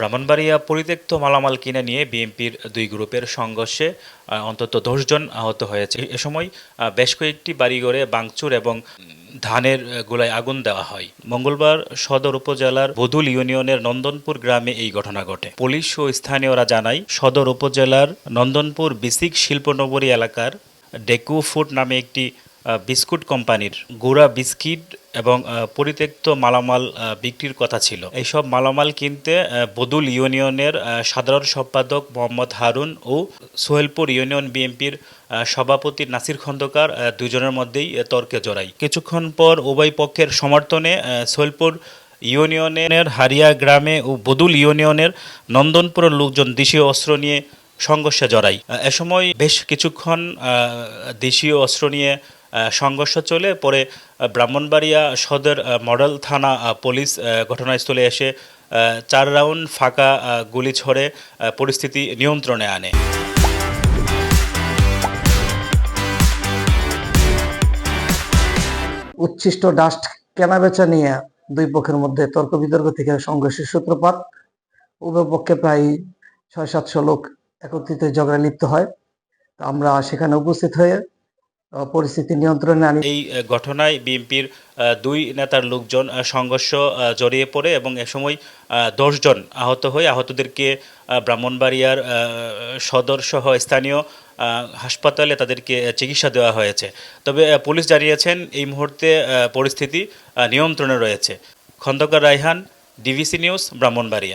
ব্রাহ্মণবাড়িয়া পরিত্যক্ত মালামাল কিনে নিয়ে বিএনপির দুই গ্রুপের সংঘর্ষে অন্তত দশজন আহত হয়েছে। এ সময় বেশ কয়েকটি বাড়িঘরে বাংচুর এবং ধানের গোলায় আগুন দেওয়া হয়। মঙ্গলবার সদর উপজেলার বদুল ইউনিয়নের নন্দনপুর গ্রামে এই ঘটনা ঘটে। পুলিশ ও স্থানীয়রা জানায়, সদর উপজেলার নন্দনপুর বিসিক শিল্পনগরী এলাকার ডেকু ফুড নামে একটি বিস্কুট কোম্পানির গুড়া বিস্কিট এবং পরিত্যক্ত মালামাল বিক্রির কথা ছিল। এইসব মালামাল কিনতে বদুল ইউনিয়নের সাধারণ সম্পাদক মোহাম্মদ হারুন ও সোহেলপুর ইউনিয়ন বিএনপির সভাপতি নাসির খন্দকার দুজনের মধ্যেই তর্কে জড়ায় কিছুক্ষণ পর উভয় পক্ষের সমর্থনে সোহেলপুর ইউনিয়নের হারিয়া গ্রামে ও বদুল ইউনিয়নের নন্দনপুরের লোকজন দেশীয় অস্ত্র নিয়ে সংঘর্ষে আহ, এ সময় বেশ কিছুক্ষণ দেশীয় অস্ত্র নিয়ে সংঘর্ষ চলে, পরে ব্রাহ্মণবাড়িয়া সদর মডেল থানা পুলিশ ঘটনাস্থলে এসে চার রাউন্ড ফাঁকা গুলি ছড়ে পরিস্থিতি নিয়ন্ত্রণে আনে। উচ্ছিষ্ট ডাস্ট কেনাবেচা নিয়ে দুই পক্ষের মধ্যে তর্ক বিতর্ক থেকে সংঘর্ষের সূত্রপাত। উভয় পক্ষে প্রায় ছয় সাতশো লোক একত্রিত ঝগড়া লিপ্ত হয়। আমরা সেখানে উপস্থিত হয়ে পরিস্থিতি নিয়ন্ত্রণে আনি এই ঘটনায় বিএনপির দুই নেতার লোকজন সংঘর্ষ জড়িয়ে পড়ে এবং এ সময় দশজন আহত হয়ে আহতদেরকে ব্রাহ্মণবাড়িয়ার সদর সহ স্থানীয় হাসপাতালে তাদেরকে চিকিৎসা দেওয়া হয়েছে। তবে পুলিশ জানিয়েছেন এই মুহূর্তে পরিস্থিতি নিয়ন্ত্রণে রয়েছে। Khandakar Raihan, DVC news, Brahmanbaria.